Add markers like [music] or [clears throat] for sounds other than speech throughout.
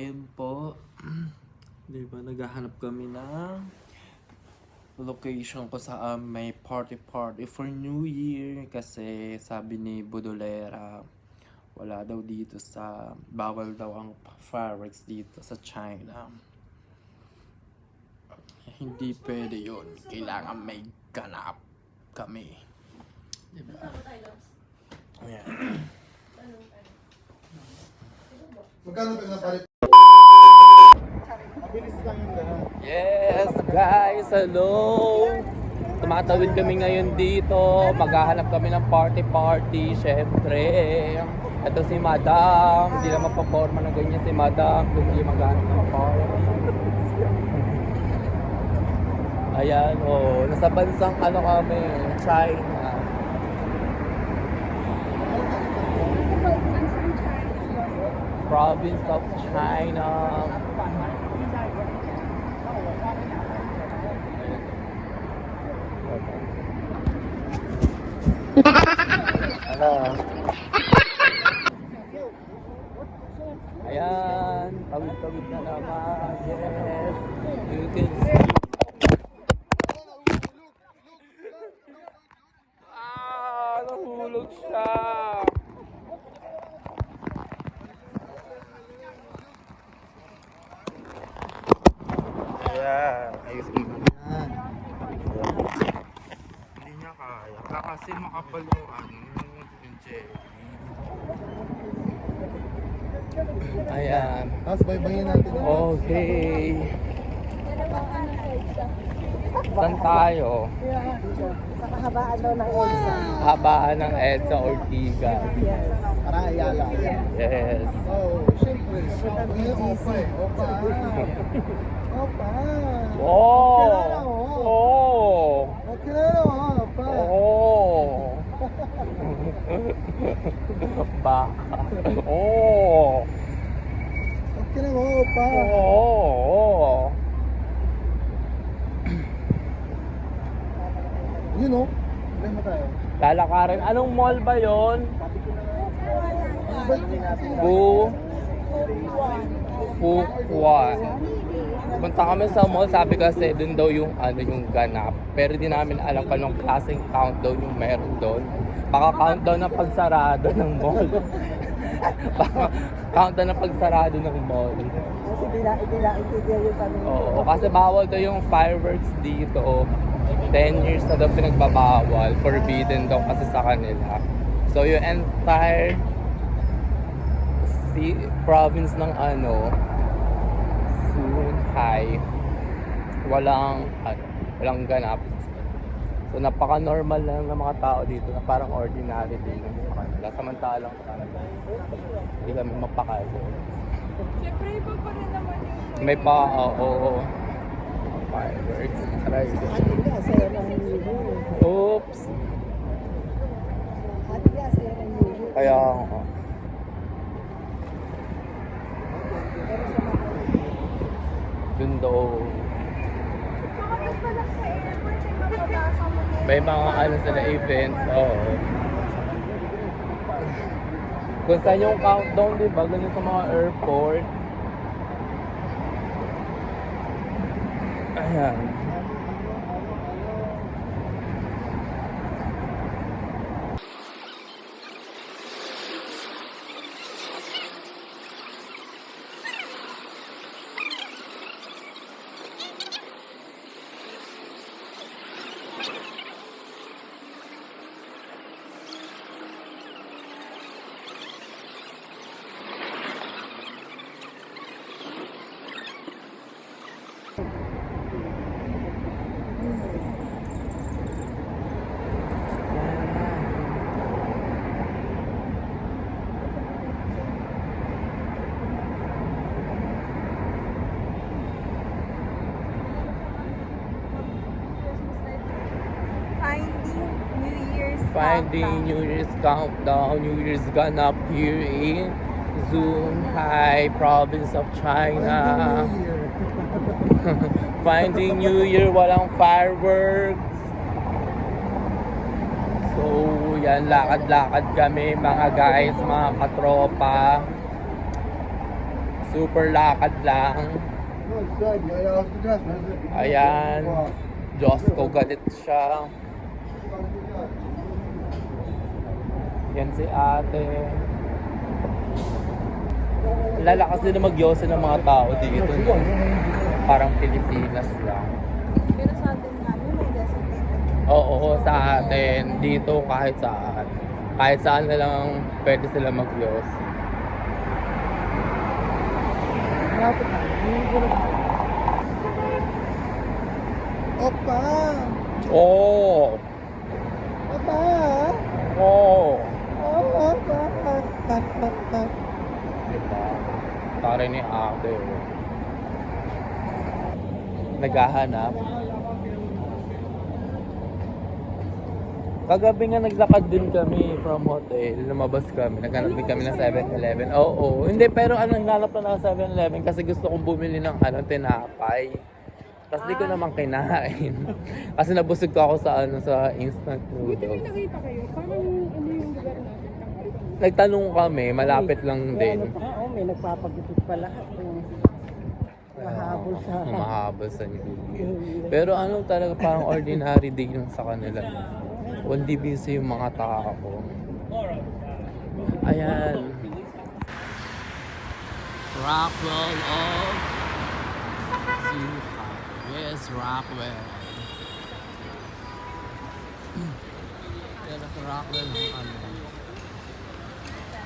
ayun po. Di ba, naghahanap kami ng location ko sa um, may party party for New Year kasi sabi ni Budolera wala daw dito sa bawal daw ang fireworks dito sa China. Hindi pwede yun. Kailangan may ganap kami. Diba? Ayan. Magkano pa Mabilis lang yung gano'n. Yes, guys, hello! Tumatawid kami ngayon dito. Maghahanap kami ng party-party, syempre. Ito si Madam. Hindi naman paporma ng ganyan si Madam. Hindi maghahanap ng party. Ayan, oh. Nasa bansang ano kami, China. Province of China. Ano? Ayan, tawid-tawid na naman. Yes, you can see. Ah, nahulog siya. Ayan, ayos mo Yan. Hindi niya kaya. Kaya kasi makapal yung ano, yung jelly. Ayan. Tapos baybayin natin. yun. Okay. Saan tayo? Sa kahabaan daw ng EDSA. Habaan ng EDSA Ortigas. Yes. Para ayala. Yes. Oh, syempre. Opa. Opa. Opa. Oh! Kilala mo. Oh! Na no, opa. Oh! Baka. Oh! Na mo, opa. Oh! Yun o. Ilan mo tayo? Lalakarin. Anong mall ba yon? Bu... Fuquan. Punta kami sa mall, sabi kasi dun daw yung ano yung ganap. Pero di namin alam kung anong klaseng countdown yung meron doon. Baka countdown ng pagsarado ng mall. [laughs] Baka countdown ng pagsarado ng mall. Kasi na, na itigil yung kami. Oo, kasi bawal daw yung fireworks dito. 10 years na daw pinagbabawal. Forbidden daw kasi sa kanila. So yung entire si province ng ano, Sunhai, walang ano, walang ganap. So napaka-normal lang ng mga tao dito na parang ordinary din. Samantalang sa kanila, hindi kami mapakalo. Siyempre, iba pa rin naman yung May pa, oo. fireworks. Aray. Ate ka, saya ng New Year. Oops. Ate ka, saya ng New Year. Kaya ako. Dun daw. Lang May mga ano sila events. Oo. Kung saan yung countdown, di ba? Ganun sa mga airport. Ayan. Finding New Finding New Year's countdown. New Year's gone up here in Zunhai, province of China. [laughs] Finding New Year, walang fireworks. So, yan, lakad-lakad kami mga guys, mga katropa. Super lakad lang. Ayan. Diyos ko, galit siya. Yan si ate. Lalakas din na magyosa ng mga tao dito. No? Parang Pilipinas lang. Pero sa atin nga, may designated. Oo, sa atin. Dito kahit saan. Kahit saan na lang pwede sila magyos. Opa! Oo! Opa! Oo! Opa! Diba? Tari ni ate. oh. Naghahanap. Kagabi nga naglakad din kami from hotel. Lumabas kami. Naghanap din kami ng 7-Eleven. Oo. Hindi, pero ano, hinanap na ng 7-Eleven kasi gusto kong bumili ng ano, tinapay. Tapos di ko naman kinain. [laughs] kasi nabusog ko ako sa ano sa instant noodles. Nakita kayo, parang ano yung lugar natin. Nagtanong kami, malapit lang din. ano pa, oh, may nagpapagupit pa lahat. Oh. Mahabol sa... [laughs] Mahabol sa New Pero ano talaga parang ordinary [laughs] day yung sa kanila. Hindi busy yung mga tao. Ayan. Rockwell of Zuka. Yes, Rockwell. [clears throat] Kaya nasa Rockwell ng ano.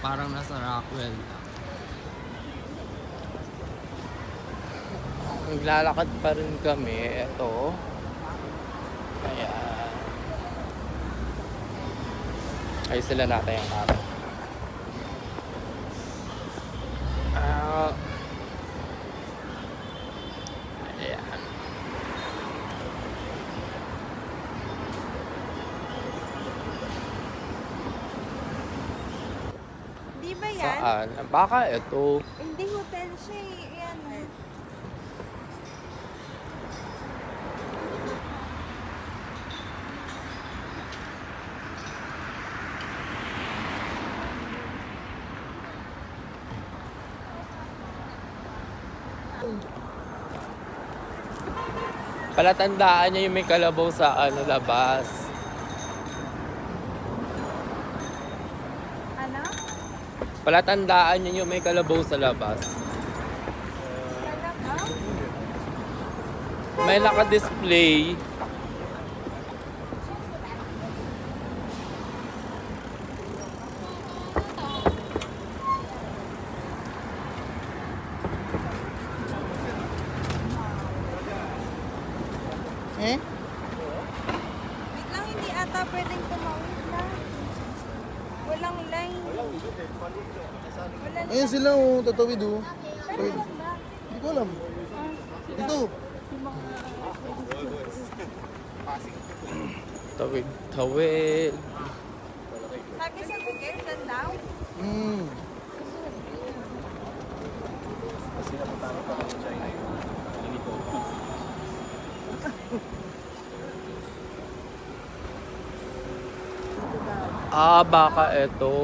Parang nasa Rockwell lang. Naglalakad pa rin kami. Ito. Kaya... Ay sila natin yung camera. Ah... Ayan. Di ba yan? Saan? Baka ito. Hindi hotel siya eh. Yan. eh. Palatandaan niya yung may kalabaw sa ano, labas. Ano? Palatandaan niya yung may kalabaw sa labas. May naka-display. Eh? Wait lang, hindi ata pwedeng tumawid na. Walang line. Wala Ayan sila oh, tatawid oh. Ba? Hindi ko alam. Dito. Tawid, tawid. Sabi sa Google, dyan daw. Hmm. Ah, baka ito.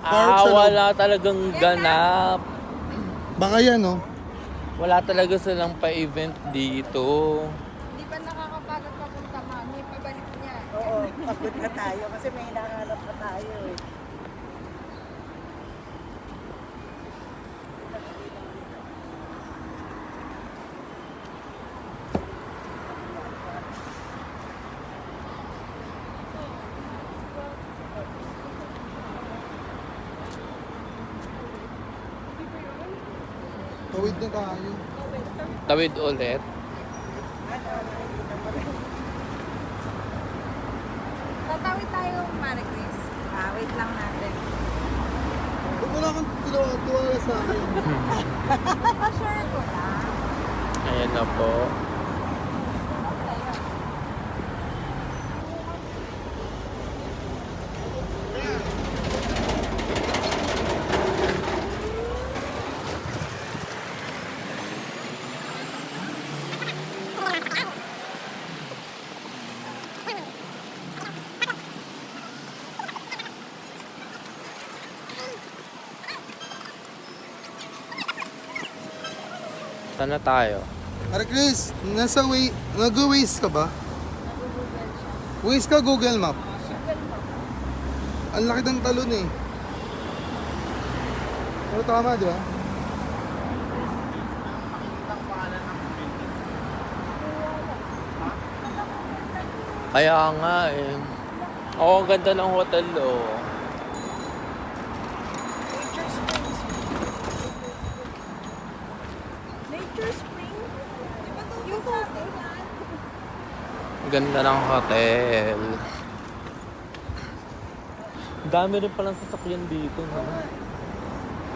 Ah, sa wala talagang ganap. Baka yan oh. Wala talaga silang pa-event dito. Di ba nakakapagod papunta mami? Pabalik niya. Oo, pagod na tayo kasi may hinahanap pa tayo eh. Tawid na tayo. Tawid ulit. Tatawid tayo, Mari Chris. Ah, wait lang natin. Huwag wala kang tiwala, tiwala sa akin. [laughs] Pa-sure ko lang. Ayan na po. Saan na tayo? Are Chris, nasa way, nag-waze ka ba? Waze ka Google Map? Ang laki ng talon eh. Pero tama, di ba? Kaya nga eh. Oo, ang ganda ng hotel oh. Nature Springs. Nature Spring? Di ba to? Yung hotel? Ang Ganda ng hotel. Dami rin palang sasakyan dito, no?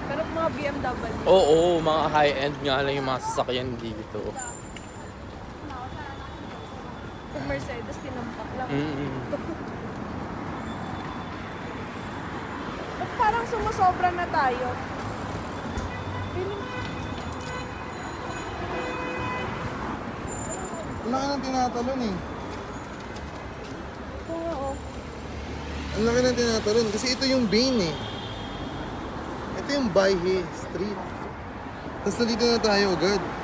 Pero mga BMW. Oo, mga high-end nga lang yung mga sasakyan dito. Kung Mercedes, tinampak lang. Mm Ba't parang sumusobra na tayo? Feeling Ang laki ng tinatalon eh. ko nga, oh. Ang laki ng tinatalon. Kasi ito yung Bane eh. Ito yung Baihe Street. Tapos nandito na tayo agad.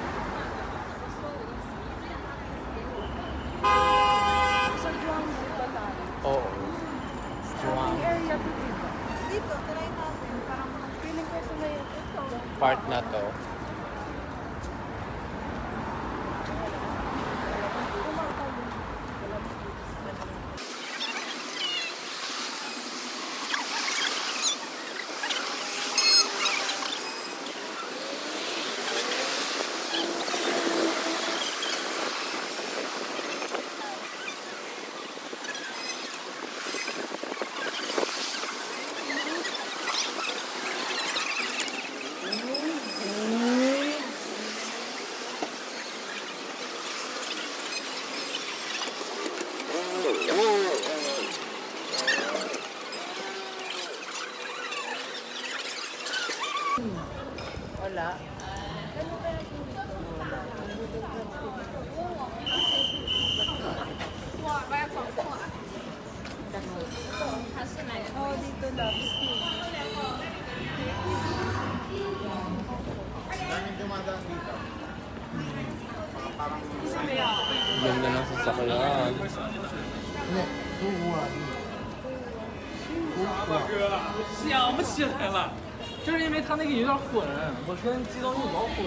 因为他那个有点混，我穿鸡动又老混。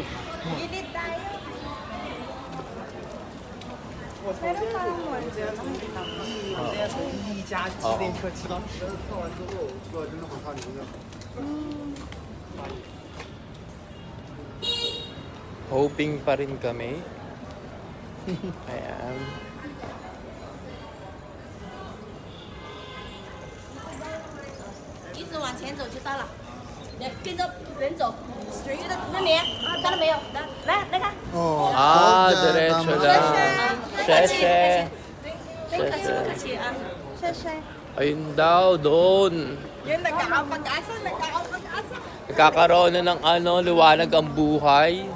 我他。从一家自行车骑到。完之后，做真的很差，你不。嗯。Hoping para ng kame。嘿嘿，哎。一直往前走就到了。 왼쪽 straight 눈에 따라 매요 나 내가 어. 아, diretso lang. Sheshe. Sheshe. Kasi ah. Ayun daw, doon. Yan, nagkakapag-asa, nagkakapag-asa. Nagkakaroon na ng ano, liwanag ang buhay.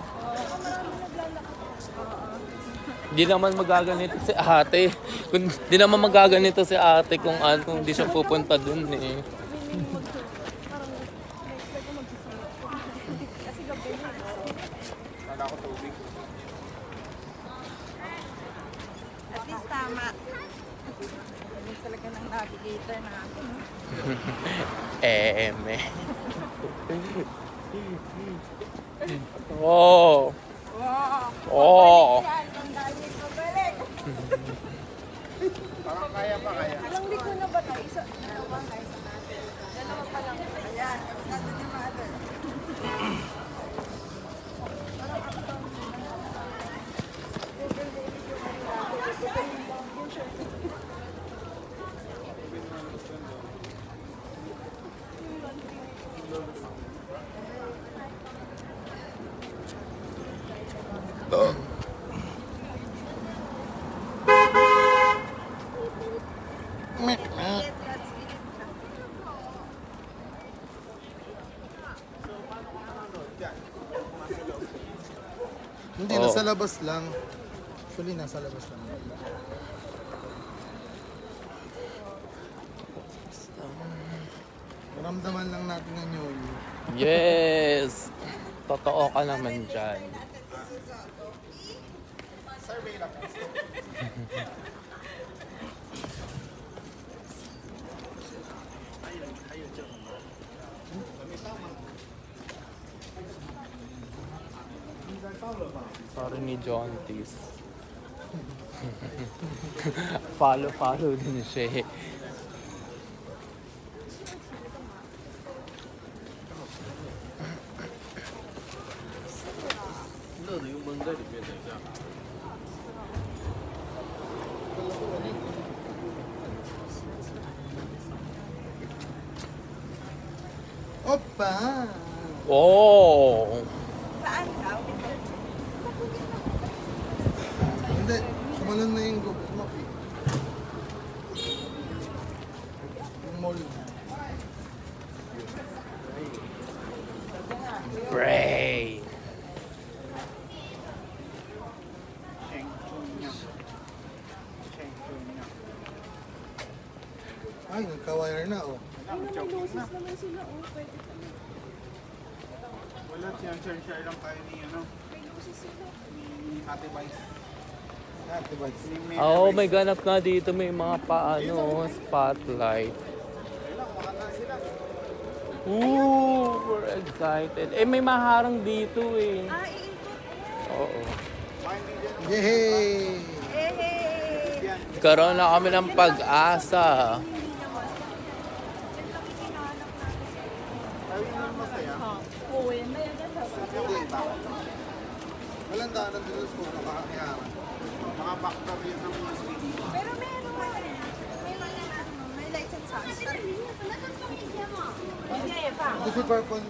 Hindi naman magaganito si ate. Hindi naman magaganito si ate kung ano, kung di siya pupunta dun eh. Talaga ng navigator natin. Eme. Oh. Wow. Oh. Yan, ang dami pabalik. Ilang liko na ba tayo? Isa, dalawa na isa natin. Dalawa pa lang. Ayan, sabi ni mother. Hindi, Oh. nasa labas lang. Actually, nasa labas lang. Maramdaman lang natin ang yun. Yes. Totoo ka naman dyan. Sorry ni John Tis. [laughs] follow, follow din siya eh. Opa! Oh! Saan daw? Hindi, kumalan na yung Google Map eh. Yung mall. Brain! Ay, nagka-wire na oh. Wala siyang share share lang kayo ni ano. Ni Ate Vice. Ate Vice. Ni Oh, may ganap nga dito. May mga paano, spotlight. Ooh, we're excited. Eh, may maharang dito eh. Ah, iikot. Oo. Yay! Eh, Karoon na kami ng pag-asa. Daanan dito sa school, nakakakiyaran. Mga factor yun ng mga city. Pero may ano ka rin. May mga ano, may license sa Kasi purple,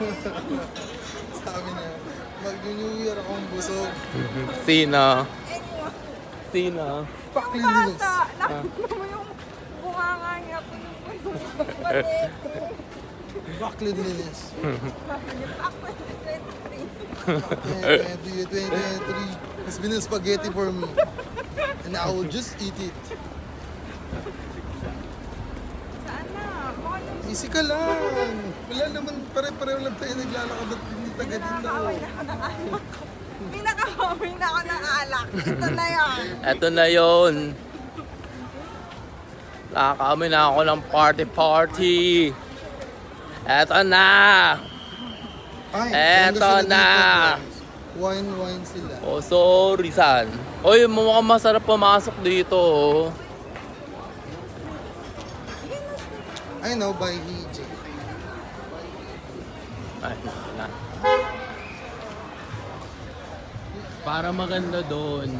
[laughs] sabi niya, mag-new year akong busog. Sino? Sino? Paklinis. Bata, nakita mo yung bunganga niya po yung palit. Paklinis. Ako, 2023 has been a spaghetti for me. And I will just eat it. Saan na? Baka yung Easy ka lang. Wala naman, pare-pareho lang tayo naglalakad at taga dito. May nakakaway na ako ng alak. Ito na yan. Eto na yon. Nakakami na ako ng party party. Eto na. Ay, Eto na. dito, guys. Wine, wine sila. Oh, sorry, san. Oy, mukhang masarap pumasok dito. oh. I know, by HJ. Ay, na. Para maganda doon.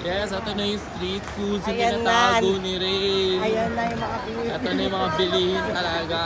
Yes, ito na yung street foods yung tinatago ni Ray. Ayan na yung mga pinili. Ito na yung mga bilihin talaga.